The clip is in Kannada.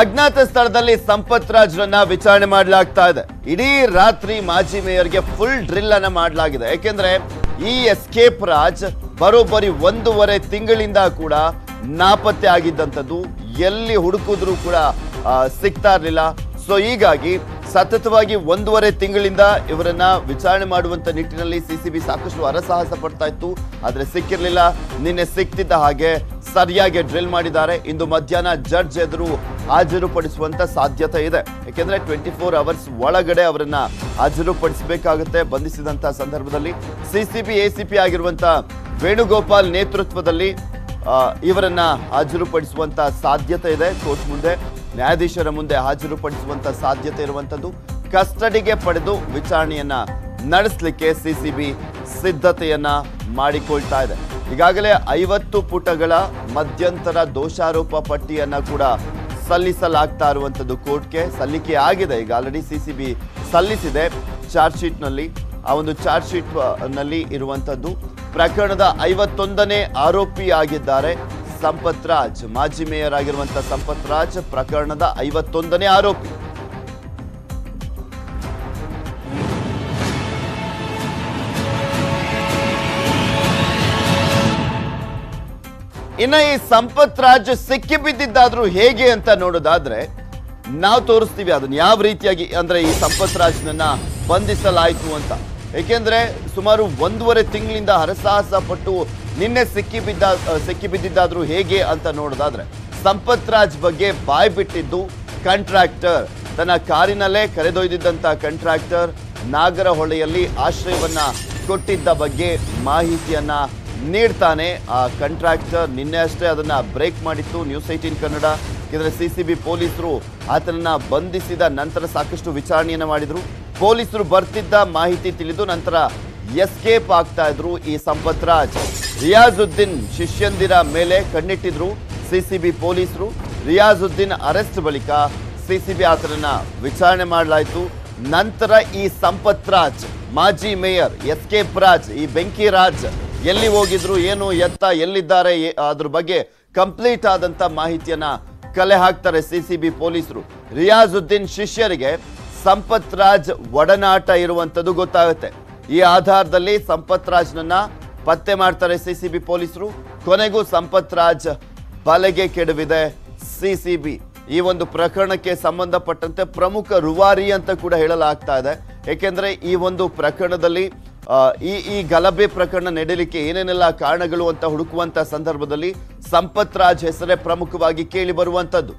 ಅಜ್ಞಾತ ಸ್ಥಳದಲ್ಲಿ ಸಂಪತ್ ರಾಜ್ರನ್ನ ವಿಚಾರಣೆ ಮಾಡಲಾಗ್ತಾ ಇದೆ. ಇಡೀ ರಾತ್ರಿ ಮಾಜಿ ಮೇಯರ್ಗೆ ಫುಲ್ ಡ್ರಿಲ್ ಅನ್ನ ಮಾಡಲಾಗಿದೆ. ಯಾಕೆಂದ್ರೆ ಈ ಎಸ್ಕೇಪ್ ರಾಜ್ ಬರೋಬ್ಬರಿ ಒಂದೂವರೆ ತಿಂಗಳಿಂದ ಕೂಡ ನಾಪತ್ತೆ ಆಗಿದ್ದಂಥದ್ದು. ಎಲ್ಲಿ ಹುಡುಕಿದ್ರು ಕೂಡ ಸಿಗ್ತಾ ಇರಲಿಲ್ಲ. ಸೊ ಹೀಗಾಗಿ ಸತತವಾಗಿ ಒಂದೂವರೆ ತಿಂಗಳಿಂದ ಇವರನ್ನ ವಿಚಾರಣೆ ಮಾಡುವಂತ ನಿಟ್ಟಿನಲ್ಲಿ ಸಿಸಿಬಿ ಸಾಕಷ್ಟು ಹರಸಾಹಸ ಪಡ್ತಾ ಇತ್ತು. ಆದ್ರೆ ಸಿಕ್ಕಿರ್ಲಿಲ್ಲ. ನಿನ್ನೆ ಸಿಕ್ತಿದ್ದ ಹಾಗೆ ಸರಿಯಾಗಿ ಡ್ರಿಲ್ ಮಾಡಿದ್ದಾರೆ. ಇಂದು ಮಧ್ಯಾಹ್ನ ಜಡ್ಜ್ ಎದುರು ಹಾಜರುಪಡಿಸುವಂತ ಸಾಧ್ಯತೆ ಇದೆ. ಯಾಕೆಂದ್ರೆ ಟ್ವೆಂಟಿ ಫೋರ್ ಅವರ್ಸ್ ಒಳಗಡೆ ಅವರನ್ನ ಹಾಜರುಪಡಿಸಬೇಕಾಗುತ್ತೆ ಬಂಧಿಸಿದಂತ ಸಂದರ್ಭದಲ್ಲಿ. ಸಿಸಿಬಿ, ಎಸಿಪಿ ಆಗಿರುವಂತ ವೇಣುಗೋಪಾಲ್ ನೇತೃತ್ವದಲ್ಲಿ ಇವರನ್ನ ಹಾಜರುಪಡಿಸುವಂತ ಸಾಧ್ಯತೆ ಇದೆ. ಕೋರ್ಟ್ ಮುಂದೆ ನ್ಯಾಯಾಧೀಶರ ಮುಂದೆ ಹಾಜರುಪಡಿಸುವಂತ ಸಾಧ್ಯತೆ ಇರುವಂತದ್ದು ಕಸ್ಟಡಿಗೆ ಪಡೆದು ವಿಚಾರಣೆಯನ್ನ ನಡೆಸಲಿಕ್ಕೆ ಸಿಸಿಬಿ ಸಿದ್ಧತೆಯನ್ನ ಮಾಡಿಕೊಳ್ತಾ ಇದೆ. ಈಗಾಗಲೇ ಐವತ್ತು ಪುಟಗಳ ಮಧ್ಯಂತರ ದೋಷಾರೋಪ ಪಟ್ಟಿಯನ್ನ ಕೂಡ ಸಲ್ಲಿಸಲಾಗ್ತಾ ಇರುವಂತದ್ದು ಕೋರ್ಟ್ಗೆ ಸಲ್ಲಿಕೆ ಆಗಿದೆ. ಈಗ ಆಲ್ರೆಡಿ ಸಿಸಿಬಿ ಸಲ್ಲಿಸಿದೆ. ಚಾರ್ಜ್ ಶೀಟ್ನಲ್ಲಿ, ಆ ಒಂದು ಚಾರ್ಜ್ ಶೀಟ್ನಲ್ಲಿ ಇರುವಂತದ್ದು ಪ್ರಕರಣದ ಐವತ್ತೊಂದನೇ ಆರೋಪಿ ಆಗಿದ್ದಾರೆ ಸಂಪತ್ ರಾಜ್ ಮಾಜಿ ಮೇಯರ್ ಆಗಿರುವಂತಹ ಸಂಪತ್ ರಾಜ್ ಪ್ರಕರಣದ ಐವತ್ತೊಂದನೇ ಆರೋಪಿ. ಇನ್ನು ಈ ಸಂಪತ್ ರಾಜ್ ಸಿಕ್ಕಿ ಬಿದ್ದಿದ್ದಾದ್ರೂ ಹೇಗೆ ಅಂತ ನೋಡೋದಾದ್ರೆ, ನಾವು ತೋರಿಸ್ತೀವಿ ಅದನ್ನ ಯಾವ ರೀತಿಯಾಗಿ ಅಂದ್ರೆ ಈ ಸಂಪತ್ ರಾಜ್ನನ್ನ ಬಂಧಿಸಲಾಯಿತು ಅಂತ. ಏಕೆಂದ್ರೆ ಸುಮಾರು ಒಂದೂವರೆ ತಿಂಗಳಿಂದ ಹರಸಾಹಸ ಪಟ್ಟು ನಿನ್ನೆ ಸಿಕ್ಕಿ ಬಿದ್ದ ಸಿಕ್ಕಿ ಬಿದ್ದಿದ್ದಾದ್ರೂ ಹೇಗೆ ಅಂತ ನೋಡೋದಾದ್ರೆ ಸಂಪತ್ ರಾಜ್ ಬಗ್ಗೆ ಬಾಯ್ ಬಿಟ್ಟಿದ್ದು ಕಾಂಟ್ರಾಕ್ಟರ್. ತನ್ನ ಕಾರಿನಲ್ಲೇ ಕರೆದೊಯ್ದಿದ್ದಂತ ಕಾಂಟ್ರಾಕ್ಟರ್ ನಾಗರಹೊಳೆಯಲ್ಲಿ ಆಶ್ರಯವನ್ನ ಕೊಟ್ಟಿದ್ದ ಬಗ್ಗೆ ಮಾಹಿತಿಯನ್ನ ನೀಡ್ತಾನೆ. ಆ ಕಾಂಟ್ರಾಕ್ಟರ್ ನಿನ್ನೆ ಅಷ್ಟೇ ಅದನ್ನ ಬ್ರೇಕ್ ಮಾಡಿತ್ತು. News eighteen Kannada. ಇದರ ಸಿ ಸಿ ಬಿ ಪೊಲೀಸರು ಆತನನ್ನ ಬಂಧಿಸಿದ ನಂತರ ಸಾಕಷ್ಟು ವಿಚಾರಣೆಯನ್ನು ಮಾಡಿದ್ರು. ಪೊಲೀಸರು ಬರ್ತಿದ್ದ ಮಾಹಿತಿ ತಿಳಿದು ನಂತರ ಎಸ್ಕೇಪ್ ಆಗ್ತಾ ಇದ್ರು ಈ ಸಂಪತ್ ರಾಜ್. ರಿಯಾಜುದ್ದೀನ್ ಶಿಷ್ಯಂದಿರ ಮೇಲೆ ಕಣ್ಣಿಟ್ಟಿದ್ರು ಸಿಸಿಬಿ ಪೊಲೀಸರು. ರಿಯಾಜುದ್ದೀನ್ ಅರೆಸ್ಟ್ ಬಳಿಕ ಸಿಸಿಬಿ ಆತನನ್ನ ವಿಚಾರಣೆ ಮಾಡಲಾಯಿತು. ನಂತರ ಈ ಸಂಪತ್ ರಾಜ್, ಮಾಜಿ ಮೇಯರ್ ಎಸ್ಕೇಪ್ ರಾಜ್, ಈ ಬೆಂಕಿ ರಾಜ್ ಎಲ್ಲಿ ಹೋಗಿದ್ರು, ಏನು, ಎತ್ತ, ಎಲ್ಲಿದ್ದಾರೆ ಅದ್ರ ಬಗ್ಗೆ ಕಂಪ್ಲೀಟ್ ಆದಂತ ಮಾಹಿತಿಯನ್ನ ಕಲೆ ಹಾಕ್ತಾರೆ ಸಿಸಿಬಿ ಪೊಲೀಸರು. ರಿಯಾಜುದ್ದೀನ್ ಶಿಷ್ಯರಿಗೆ ಸಂಪತ್ ರಾಜ್ ಒಡನಾಟ ಇರುವಂತದ್ದು ಗೊತ್ತಾಗುತ್ತೆ. ಈ ಆಧಾರದಲ್ಲಿ ಸಂಪತ್ ರಾಜ್ನನ್ನ ಪತ್ತೆ ಮಾಡ್ತಾರೆ ಸಿಸಿಬಿ ಪೊಲೀಸರು. ಕೊನೆಗೂ ಸಂಪತ್ ರಾಜ್ ಬಲೆಗೆ ಕೆಡವಿದೆ ಸಿಸಿಬಿ. ಈ ಒಂದು ಪ್ರಕರಣಕ್ಕೆ ಸಂಬಂಧಪಟ್ಟಂತೆ ಪ್ರಮುಖ ರುವಾರಿ ಅಂತ ಕೂಡ ಹೇಳಲಾಗ್ತಾ ಇದೆ. ಏಕೆಂದ್ರೆ ಈ ಒಂದು ಪ್ರಕರಣದಲ್ಲಿ ಈ ಈ ಗಲಭೆ ಪ್ರಕರಣ ನಡೆಯಲಿಕ್ಕೆ ಏನೇನೆಲ್ಲ ಕಾರಣಗಳು ಅಂತ ಹುಡುಕುವಂತ ಸಂದರ್ಭದಲ್ಲಿ ಸಂಪತ್ ರಾಜ್ ಹೆಸರೇ ಪ್ರಮುಖವಾಗಿ ಕೇಳಿ ಬರುವಂತದ್ದು